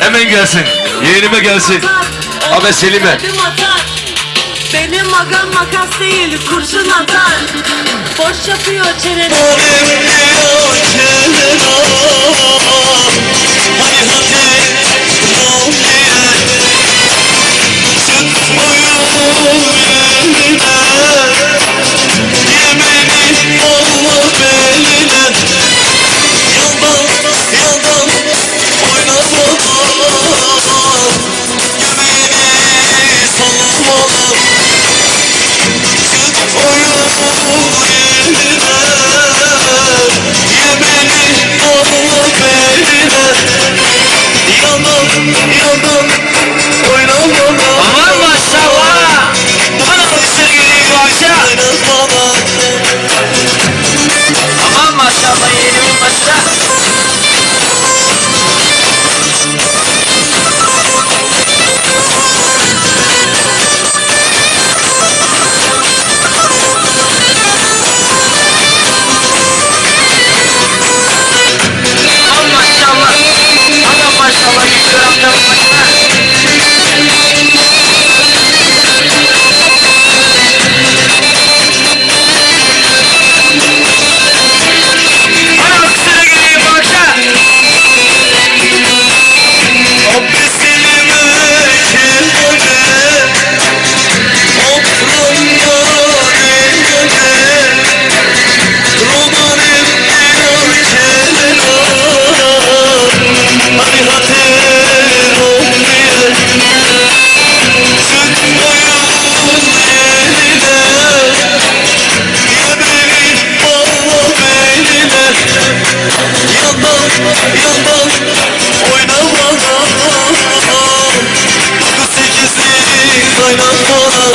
Hemen gelsin. Yeğenime gelsin. Abi Selim'e. Benim agam makas değil kurşun atar Boş yapıyor çeneni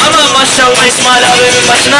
Aman maşallah İsmail abimin başına.